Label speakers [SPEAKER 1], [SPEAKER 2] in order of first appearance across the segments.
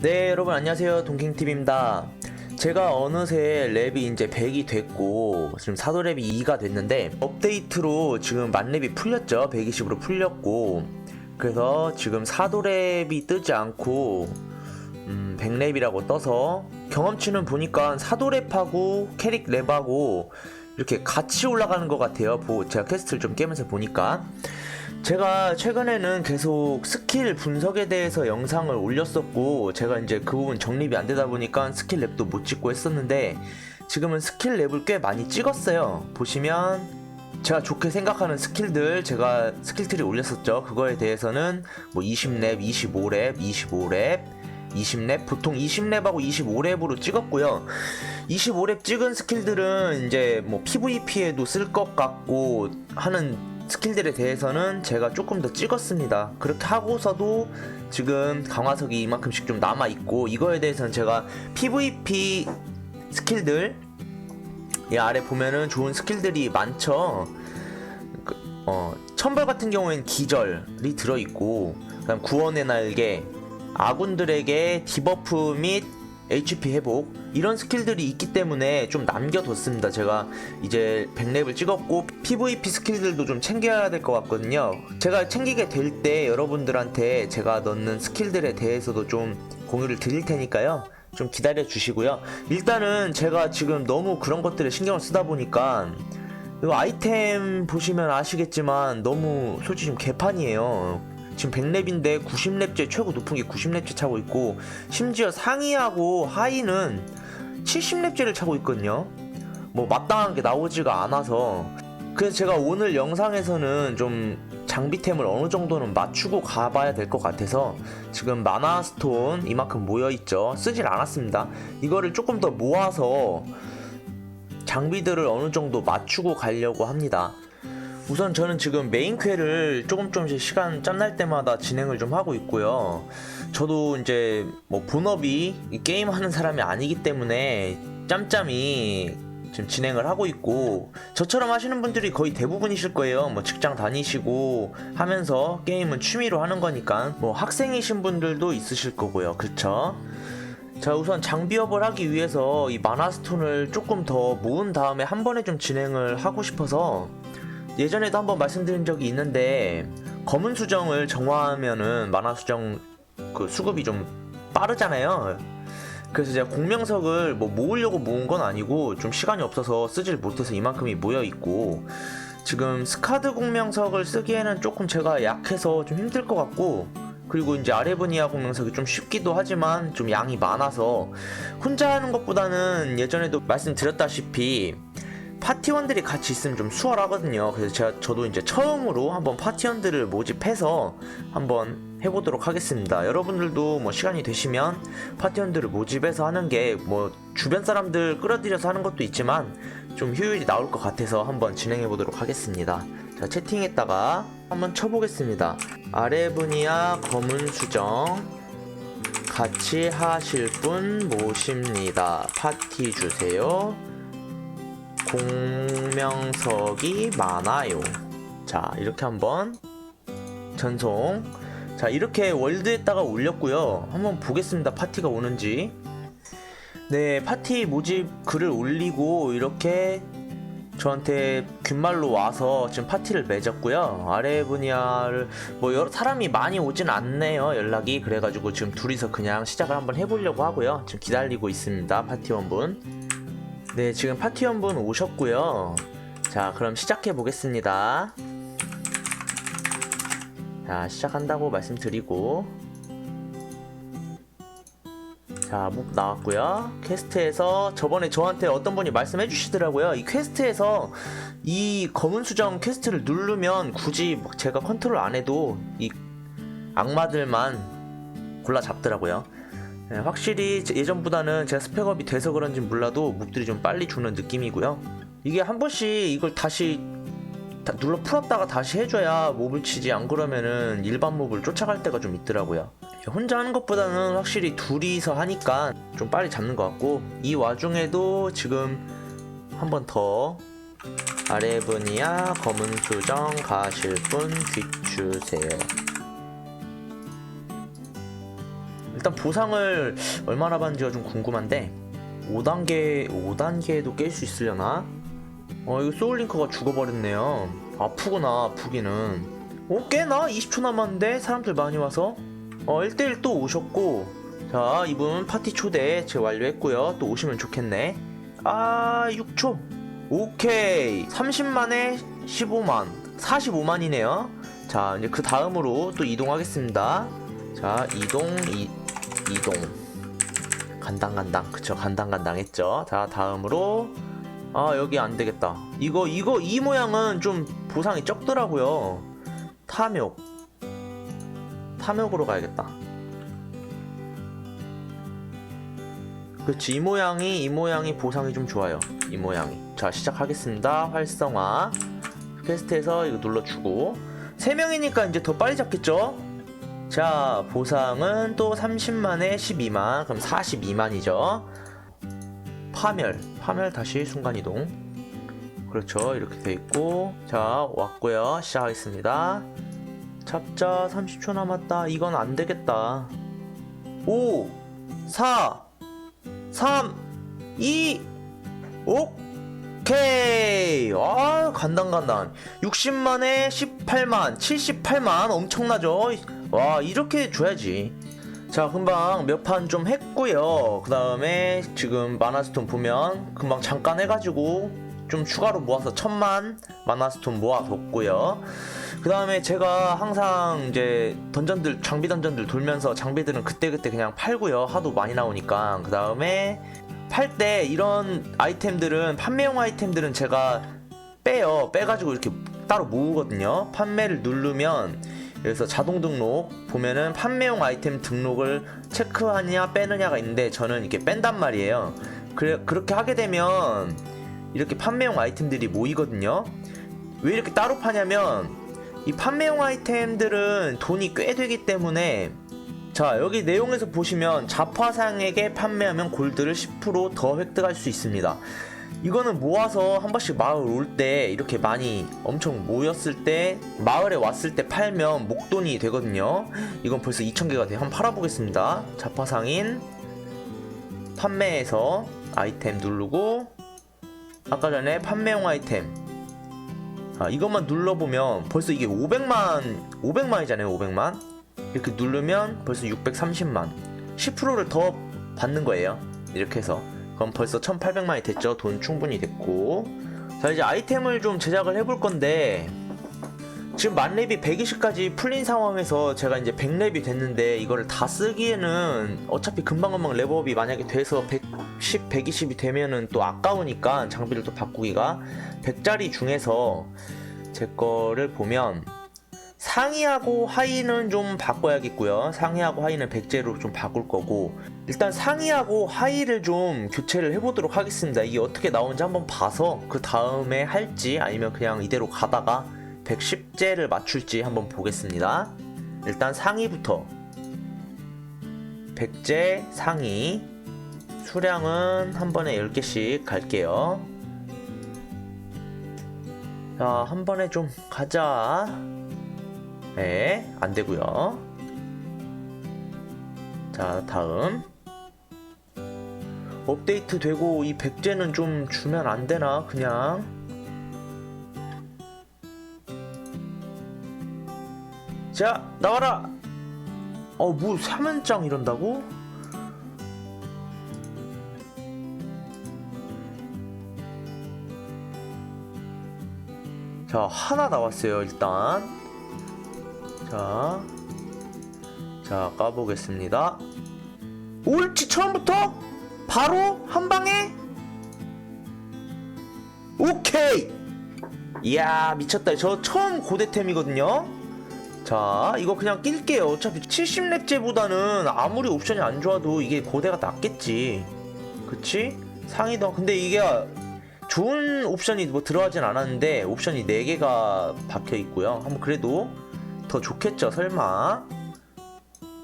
[SPEAKER 1] 네, 여러분 안녕하세요. 동킹TV입니다. 제가 어느새 랩이 이제 100이 됐고, 지금 사도랩이 2가 됐는데, 업데이트로 지금 만랩이 풀렸죠. 120으로 풀렸고, 그래서 지금 사도랩이 뜨지 않고, 음, 100랩이라고 떠서, 경험치는 보니까 사도랩하고 캐릭 랩하고, 이렇게 같이 올라가는 것 같아요. 보- 제가 퀘스트를 좀 깨면서 보니까. 제가 최근에는 계속 스킬 분석에 대해서 영상을 올렸었고 제가 이제 그 부분 정립이 안 되다 보니까 스킬 랩도 못 찍고 했었는데 지금은 스킬 랩을 꽤 많이 찍었어요. 보시면 제가 좋게 생각하는 스킬들 제가 스킬트리 올렸었죠. 그거에 대해서는 뭐 20랩 25랩 25랩 20랩 보통 20랩하고 25랩으로 찍었고요. 25랩 찍은 스킬들은 이제 뭐 PVP에도 쓸 것 같고 하는 스킬들에 대해서는 제가 조금 더 찍었습니다. 그렇게 하고서도 지금 강화석이 이만큼씩 좀 남아 있고 이거에 대해서는 제가 PVP 스킬들 이 아래 보면은 좋은 스킬들이 많죠. 그, 어, 천벌 같은 경우에는 기절이 들어 있고 그다음 구원의 날개, 아군들에게 디버프 및 HP 회복 이런 스킬들이 있기 때문에 좀 남겨뒀습니다. 제가 이제 100렙을 찍었고 PVP 스킬들도 좀 챙겨야 될 것 같거든요. 제가 챙기게 될 때 여러분들한테 제가 넣는 스킬들에 대해서도 좀 공유를 드릴 테니까요. 좀 기다려 주시고요. 일단은 제가 지금 너무 그런 것들에 신경을 쓰다 보니까 이거 아이템 보시면 아시겠지만 너무 솔직히 좀 개판이에요. 지금 100렙인데 90렙째 최고 높은 게 90렙째 차고 있고 심지어 상위하고 하위는 70렙째를 차고 있거든요. 뭐 마땅한 게 나오지가 않아서 그래서 제가 오늘 영상에서는 좀 장비템을 어느 정도는 맞추고 가봐야 될 것 같아서 지금 마나 스톤 이만큼 모여있죠. 쓰질 않았습니다. 이거를 조금 더 모아서 장비들을 어느 정도 맞추고 가려고 합니다. 우선 저는 지금 메인 퀘를 조금 조금씩 시간 짬날 때마다 진행을 좀 하고 있고요. 저도 이제 뭐 본업이 이 게임 하는 사람이 아니기 때문에 짬짬이 지금 진행을 하고 있고 저처럼 하시는 분들이 거의 대부분이실 거예요. 뭐 직장 다니시고 하면서 게임은 취미로 하는 거니까 뭐 학생이신 분들도 있으실 거고요. 그쵸? 자 우선 장비업을 하기 위해서 이 마나스톤을 조금 더 모은 다음에 한 번에 좀 진행을 하고 싶어서 예전에도 한번 말씀드린 적이 있는데 검은 수정을 정화하면은 만화 수정 그 수급이 좀 빠르잖아요. 그래서 제가 공명석을 뭐 모으려고 모은 건 아니고 좀 시간이 없어서 쓰질 못해서 이만큼이 모여 있고 지금 스카드 공명석을 쓰기에는 조금 제가 약해서 좀 힘들 것 같고 그리고 이제 아레브니아 공명석이 좀 쉽기도 하지만 좀 양이 많아서 혼자 하는 것보다는 예전에도 말씀드렸다시피 파티원들이 같이 있으면 좀 수월하거든요. 그래서 제가 저도 이제 처음으로 한번 파티원들을 모집해서 한번 해보도록 하겠습니다. 여러분들도 뭐 시간이 되시면 파티원들을 모집해서 하는 게 뭐 주변 사람들 끌어들여서 하는 것도 있지만 좀 효율이 나올 것 같아서 한번 진행해 보도록 하겠습니다. 자 채팅했다가 한번 쳐보겠습니다. 아레브니아 검은 수정 같이 하실 분 모십니다. 파티 주세요. 공명석이 많아요. 자, 이렇게 한번 전송. 자, 이렇게 월드에다가 올렸고요. 한번 보겠습니다. 파티가 오는지. 네, 파티 모집 글을 올리고 이렇게 저한테 귓말로 와서 지금 파티를 맺었고요. 아레브니아를 뭐 여러 사람이 많이 오진 않네요. 연락이 그래가지고 지금 둘이서 그냥 시작을 한번 해보려고 하고요. 지금 기다리고 있습니다. 파티원분. 네, 지금 파티원분 오셨고요. 자, 그럼 시작해 보겠습니다. 자, 시작한다고 말씀드리고. 자, 목 나왔고요. 퀘스트에서 저번에 저한테 어떤 분이 말씀해 주시더라고요. 이 퀘스트에서 이 검은 수정 퀘스트를 누르면 굳이 막 제가 컨트롤 안 해도 이 악마들만 골라 잡더라고요. 네, 확실히 예전보다는 제가 스펙업이 돼서 그런지 몰라도 묵들이 좀 빨리 주는 느낌이고요. 이게 한 번씩 이걸 다시 다 눌러 풀었다가 다시 해줘야 몹을 치지 안 그러면은 일반 몹을 쫓아갈 때가 좀 있더라고요. 혼자 하는 것보다는 확실히 둘이서 하니까 좀 빨리 잡는 것 같고 이 와중에도 지금 한 번 더 아레브니아 검은 수정 가실 분 귀 주세요. 일단 보상을 얼마나 받는지가 좀 궁금한데 5단계 5단계에도 깰 수 있으려나? 어 이거 소울링크가 죽어버렸네요. 아프구나 아프기는. 어 꽤나? 20초 남았는데 사람들 많이 와서? 어 1대1 또 오셨고. 자 이분 파티 초대 제가 완료했고요. 또 오시면 좋겠네. 아 6초. 오케이. 30만에 15만. 45만이네요. 자 이제 그 다음으로 또 이동하겠습니다. 자 이동 이, 이동. 간당간당. 그쵸 간당간당 했죠. 자 다음으로. 아 여기 안 되겠다. 이거 이거 이 모양은 좀 보상이 적더라고요. 탐욕. 탐욕으로 가야겠다. 그렇지 이 모양이 이 모양이 보상이 좀 좋아요. 이 모양이. 자 시작하겠습니다. 활성화. 퀘스트에서 이거 눌러주고. 3명이니까 이제 더 빨리 잡겠죠 자 보상은 또 30만에 12만. 그럼 42만이죠. 파멸. 파멸 다시 순간이동. 그렇죠. 이렇게 돼 있고. 자 왔고요. 시작하겠습니다. 잡자 30초 남았다. 이건 안 되겠다. 5 4 3 2 오케이. 아 간단간단. 60만에 18만 78만. 엄청나죠 와 이렇게 줘야지. 자 금방 몇 판 좀 했고요. 그 다음에 지금 마나스톤 보면 금방 잠깐 해가지고 좀 추가로 모아서 천만 마나스톤 모아뒀고요. 그 다음에 제가 항상 이제 던전들 장비 던전들 돌면서 장비들은 그때그때 그냥 팔고요. 하도 많이 나오니까. 그 다음에 팔 때 이런 아이템들은 판매용 아이템들은 제가 빼요. 빼가지고 이렇게 따로 모으거든요. 판매를 누르면 그래서 자동 등록 보면은 판매용 아이템 등록을 체크하냐 빼느냐가 있는데 저는 이렇게 뺀단 말이에요. 그래, 그렇게 하게 되면 이렇게 판매용 아이템들이 모이거든요. 왜 이렇게 따로 파냐면 이 판매용 아이템들은 돈이 꽤 되기 때문에 자 여기 내용에서 보시면 자파상에게 판매하면 골드를 10%더 획득할 수 있습니다 이거는 모아서 한 번씩 마을 올 때 이렇게 많이 엄청 모였을 때 마을에 왔을 때 팔면 목돈이 되거든요. 이건 벌써 2000개가 돼요. 한번 팔아보겠습니다. 자파상인 판매해서 아이템 누르고 아까 전에 판매용 아이템. 아, 이것만 눌러보면 벌써 이게 500만 500만이잖아요 500만. 이렇게 누르면 벌써 630만. 10%를 더 받는 거예요. 이렇게 해서 그럼 벌써 1800만이 됐죠? 돈 충분히 됐고. 자 이제 아이템을 좀 제작을 해볼 건데 지금 만렙이 120까지 풀린 상황에서 제가 이제 100렙이 됐는데 이거를 다 쓰기에는 어차피 금방금방 레벨업이 만약에 돼서 110, 120이 되면은 또 아까우니까 장비를 또 바꾸기가. 100짜리 중에서 제 거를 보면 상의하고 하의는 좀 바꿔야겠고요. 상의하고 하의는 백제로 좀 바꿀 거고 일단 상의하고 하의를 좀 교체를 해보도록 하겠습니다. 이게 어떻게 나오는지 한번 봐서 그 다음에 할지 아니면 그냥 이대로 가다가 110제를 맞출지 한번 보겠습니다. 일단 상의부터 백제 상의 수량은 한 번에 10개씩 갈게요. 자, 한 번에 좀 가자. 네, 안 되고요. 자, 다음. 업데이트 되고 이 백제는 좀 주면 안 되나? 그냥. 자, 나와라. 어, 뭐 3연장 이런다고? 자, 하나 나왔어요, 일단. 자, 자, 까보겠습니다. 옳지, 처음부터? 바로? 한 방에? 오케이! 이야, 미쳤다. 저 처음 고대템이거든요? 자, 이거 그냥 낄게요. 어차피 70렙제보다는 아무리 옵션이 안 좋아도 이게 고대가 낫겠지. 그치? 상위도. 근데 이게 좋은 옵션이 뭐 들어가진 않았는데 옵션이 4개가 박혀 있고요. 한번 그래도 더 좋겠죠, 설마.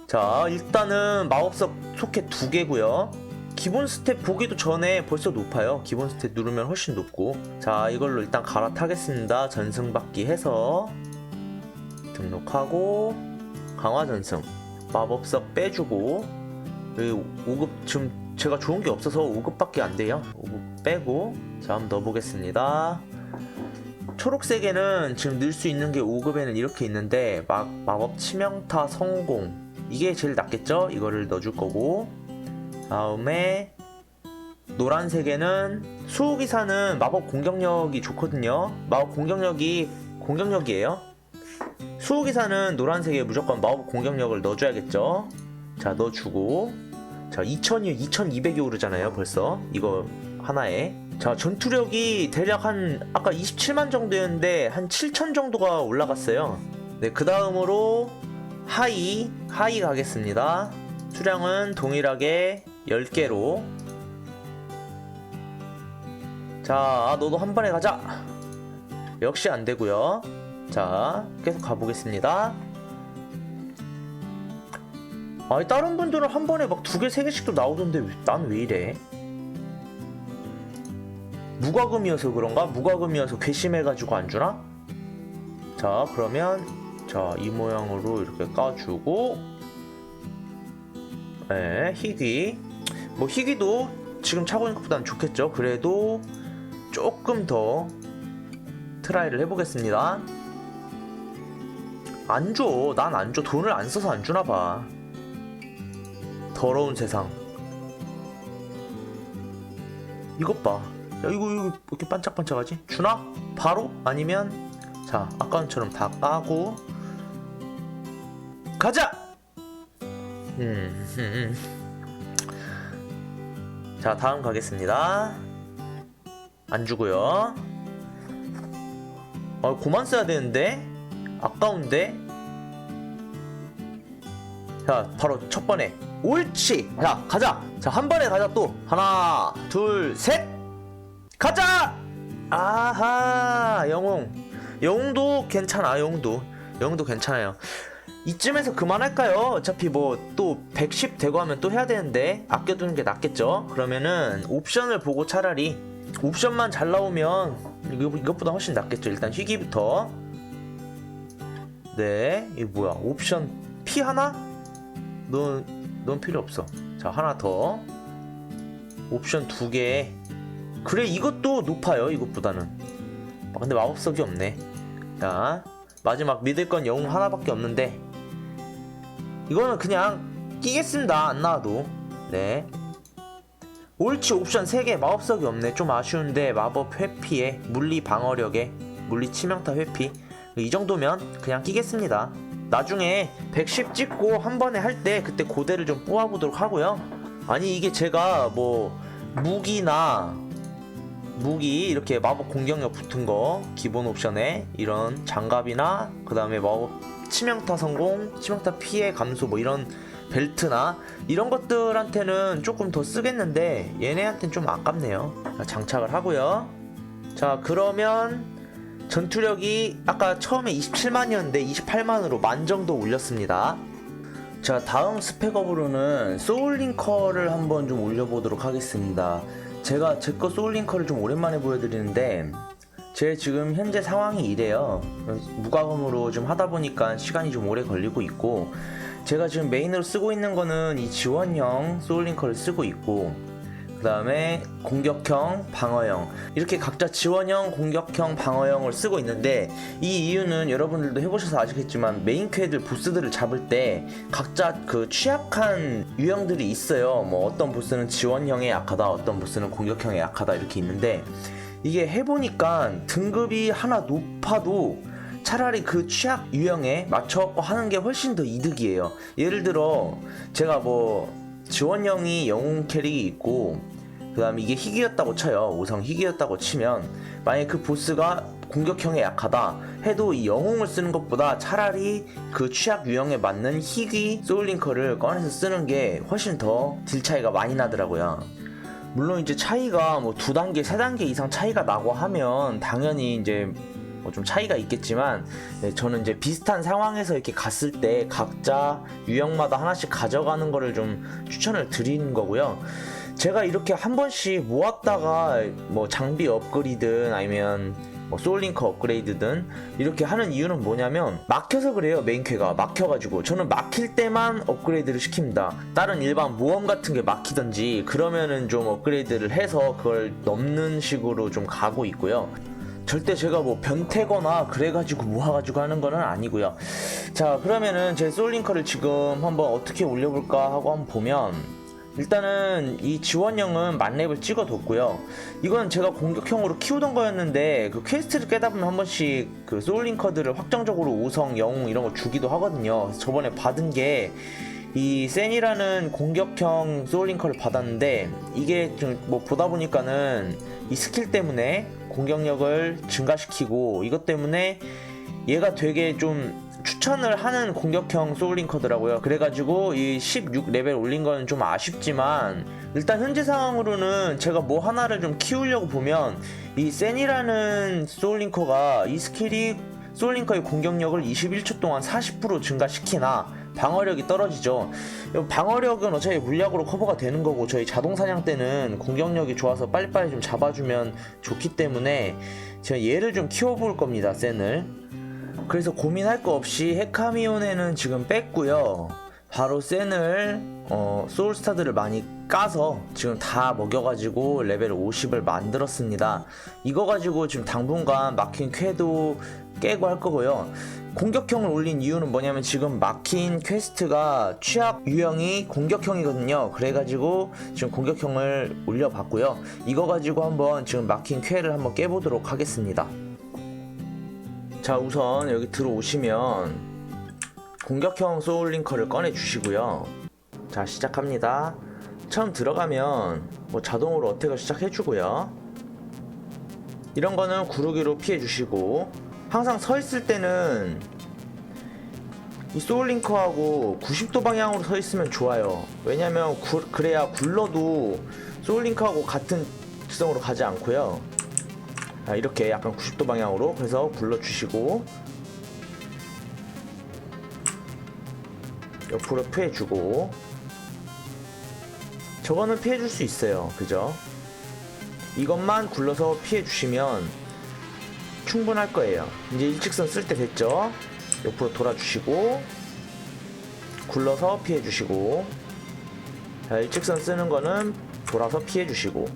[SPEAKER 1] 자, 일단은 마법석 소켓 2개고요. 기본 스텝 보기도 전에 벌써 높아요. 기본 스텝 누르면 훨씬 높고. 자, 이걸로 일단 갈아타겠습니다. 전승받기 해서 등록하고 강화 전승 마법석 빼주고 여기 5급 지금 제가 좋은 게 없어서 5급밖에 안 돼요 5급 빼고 자 한번 넣어보겠습니다 초록색에는 지금 넣을 수 있는 게 5급에는 이렇게 있는데 막 마법 치명타 성공. 이게 제일 낫겠죠? 이거를 넣어줄 거고. 다음에 노란색에는 수호기사는 마법 공격력이 좋거든요. 마법 공격력이 공격력이에요. 수호기사는 노란색에 무조건 마법 공격력을 넣어줘야겠죠? 자 넣어주고. 자 2000이 2200이 오르잖아요 벌써. 이거 하나에. 자 전투력이 대략 한 아까 27만 정도였는데 한7000 정도가 올라갔어요. 네그 다음으로 하이 하이 가겠습니다. 수량은 동일하게 10개로. 자 너도 한 번에 가자. 역시 안 되고요. 자 계속 가보겠습니다. 아니 다른 분들은 한 번에 막 두 개 세 개씩도 나오던데 난 왜 이래 무과금이어서 그런가? 무과금이어서 괘씸해가지고 안 주나? 자 그러면 자 이 모양으로 이렇게 까주고 네 희귀 뭐 희귀도 지금 차고 있는 것보다는 좋겠죠 그래도 조금 더 트라이를 해보겠습니다 안 줘. 난 안 줘. 돈을 안 써서 안 주나 봐. 더러운 세상. 이것 봐. 야, 이거, 이거, 왜 이렇게 반짝반짝하지? 주나? 바로? 아니면, 자, 아까처럼 다 까고, 가자! 음. 자, 다음 가겠습니다. 안 주고요. 아, 고만 써야 되는데? 아까운데? 자, 바로 첫 번에. 옳지! 자, 가자! 자, 한 번에 가자, 또. 하나, 둘, 셋! 가자! 아하, 영웅. 영웅도 괜찮아, 영웅도. 영웅도 괜찮아요. 이쯤에서 그만할까요? 어차피 뭐 또 110 되고 하면 또 해야 되는데 아껴두는 게 낫겠죠? 그러면은 옵션을 보고 차라리 옵션만 잘 나오면 이것보다 훨씬 낫겠죠? 일단 희귀부터 네, 이거 뭐야? 옵션 P 하나? 넌, 넌 필요 없어. 자, 하나 더. 옵션 두 개. 그래, 이것도 높아요, 이것보다는. 아, 근데 마법석이 없네. 자, 마지막 믿을 건 영웅 하나밖에 없는데. 이거는 그냥 끼겠습니다, 안 나와도. 네. 옳지, 옵션 3개. 마법석이 없네. 좀 아쉬운데, 마법 회피에, 물리 방어력에, 물리 치명타 회피. 이 정도면 그냥 끼겠습니다. 나중에 110 찍고 한 번에 할 때 그때 고대를 좀 뽑아보도록 하고요. 아니 이게 제가 뭐 무기나 무기 이렇게 마법 공격력 붙은 거 기본 옵션에 이런 장갑이나 그 다음에 마법 치명타 성공, 치명타 피해 감소 뭐 이런 벨트나 이런 것들한테는 조금 더 쓰겠는데 얘네한테는 좀 아깝네요. 자, 장착을 하고요. 자 그러면 전투력이 아까 처음에 27만이었는데 28만으로 만 정도 올렸습니다. 자 다음 스펙업으로는 소울링커를 한번 좀 올려보도록 하겠습니다. 제가 제 거 소울링커를 좀 오랜만에 보여드리는데 제 지금 현재 상황이 이래요. 무과금으로 좀 하다 보니까 시간이 좀 오래 걸리고 있고 제가 지금 메인으로 쓰고 있는 거는 이 지원형 소울링커를 쓰고 있고 그 다음에 공격형, 방어형. 이렇게 각자 지원형, 공격형, 방어형을 쓰고 있는데 이 이유는 여러분들도 해보셔서 아시겠지만 메인 퀘들 보스들을 잡을 때 각자 그 취약한 유형들이 있어요. 뭐 어떤 보스는 지원형에 약하다 어떤 보스는 공격형에 약하다 이렇게 있는데 이게 해보니까 등급이 하나 높아도 차라리 그 취약 유형에 맞춰 하는 게 훨씬 더 이득이에요. 예를 들어 제가 뭐 지원형이 영웅 캐릭이 있고 그 다음에 이게 희귀였다고 쳐요 5성 희귀였다고 치면 만약에 그 보스가 공격형에 약하다 해도 이 영웅을 쓰는 것보다 차라리 그 취약 유형에 맞는 희귀 소울링커를 꺼내서 쓰는 게 훨씬 더 딜 차이가 많이 나더라고요 물론 이제 차이가 뭐 두 단계 세 단계 이상 차이가 나고 하면 당연히 이제 뭐좀 차이가 있겠지만 네, 저는 이제 비슷한 상황에서 이렇게 갔을 때 각자 유형마다 하나씩 가져가는 거를 좀 추천을 드리는 거고요. 제가 이렇게 한 번씩 모았다가 뭐 장비 업그레이든 아니면 뭐 소울링크 업그레이드든 이렇게 하는 이유는 뭐냐면 막혀서 그래요 메인캐가. 막혀가지고. 저는 막힐 때만 업그레이드를 시킵니다. 다른 일반 모험 같은 게 막히던지 그러면은 좀 업그레이드를 해서 그걸 넘는 식으로 좀 가고 있고요. 절대 제가 뭐 변태거나 그래가지고 모아가지고 하는 거는 아니고요. 자 그러면은 제 소울링커를 지금 한번 어떻게 올려볼까 하고 한번 보면 일단은 이 지원형은 만렙을 찍어뒀고요. 이건 제가 공격형으로 키우던 거였는데 그 퀘스트를 깨다 보면 한 번씩 그 소울링커들을 확정적으로 5성, 영웅 이런 거 주기도 하거든요. 저번에 받은 게 이 센이라는 공격형 소울링커를 받았는데 이게 좀 뭐 보다 보니까는 이 스킬 때문에 공격력을 증가시키고 이것 때문에 얘가 되게 좀 추천을 하는 공격형 소울링커더라고요. 그래가지고 이 16레벨 올린 거는 좀 아쉽지만 일단 현재 상황으로는 제가 뭐 하나를 좀 키우려고 보면 이 센이라는 소울링커가 이 스킬이 소울링커의 공격력을 21초 동안 40% 증가시키나 방어력이 떨어지죠. 이 방어력은 어차피 물약으로 커버가 되는 거고 저희 자동 사냥 때는 공격력이 좋아서 빨리빨리 좀 잡아주면 좋기 때문에 제가 얘를 좀 키워볼 겁니다. 센을. 그래서 고민할 거 없이 헤카미온에는 지금 뺐고요. 바로 센을 어, 소울스타들을 많이 까서 지금 다 먹여가지고 레벨 50을 만들었습니다. 이거 가지고 지금 당분간 막힌 쾌도 깨고 할 거고요. 공격형을 올린 이유는 뭐냐면 지금 막힌 퀘스트가 취약 유형이 공격형이거든요. 그래가지고 지금 공격형을 올려봤고요. 이거 가지고 한번 지금 막힌 쾌를 한번 깨보도록 하겠습니다. 자 우선 여기 들어오시면 공격형 소울링커를 꺼내 주시고요. 자 시작합니다. 처음 들어가면 뭐 자동으로 어택을 시작해 주고요. 이런 거는 구르기로 피해 주시고 항상 서 있을 때는 이 소울링커하고 90도 방향으로 서 있으면 좋아요. 왜냐면 구- 그래야 굴러도 소울링커하고 같은 특성으로 가지 않고요 아, 이렇게 약간 90도 방향으로 그래서 굴러주시고 옆으로 피해주고 저거는 피해줄 수 있어요. 그죠? 이것만 굴러서 피해주시면 충분할 거예요. 이제 일직선 쓸 때 됐죠? 옆으로 돌아주시고 굴러서 피해주시고 자, 일직선 쓰는 거는 돌아서 피해주시고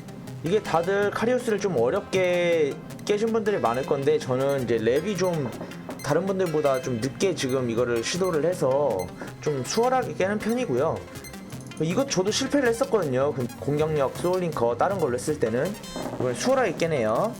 [SPEAKER 1] 이게 다들 카리우스를 좀 어렵게 깨신 분들이 많을 건데 저는 이제 랩이 좀 다른 분들보다 좀 늦게 지금 이거를 시도를 해서 좀 수월하게 깨는 편이고요. 이거 저도 실패를 했었거든요. 그 공격력 소울링커 다른 걸로 했을 때는 이번 수월하게 깨네요.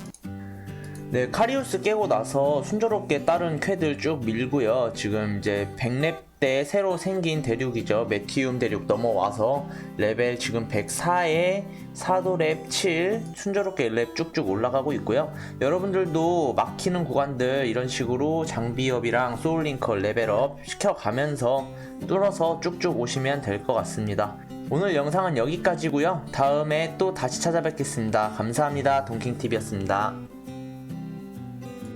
[SPEAKER 1] 네, 카리우스 깨고 나서 순조롭게 다른 쾌들 쭉 밀고요. 지금 이제 100렙 때 새로 생긴 대륙이죠. 메티움 대륙 넘어와서 레벨 지금 104에 사도랩 7 순조롭게 랩 쭉쭉 올라가고 있고요. 여러분들도 막히는 구간들 이런 식으로 장비업이랑 소울링커 레벨업 시켜가면서 뚫어서 쭉쭉 오시면 될 것 같습니다. 오늘 영상은 여기까지고요. 다음에 또 다시 찾아뵙겠습니다. 감사합니다. 동킹TV였습니다.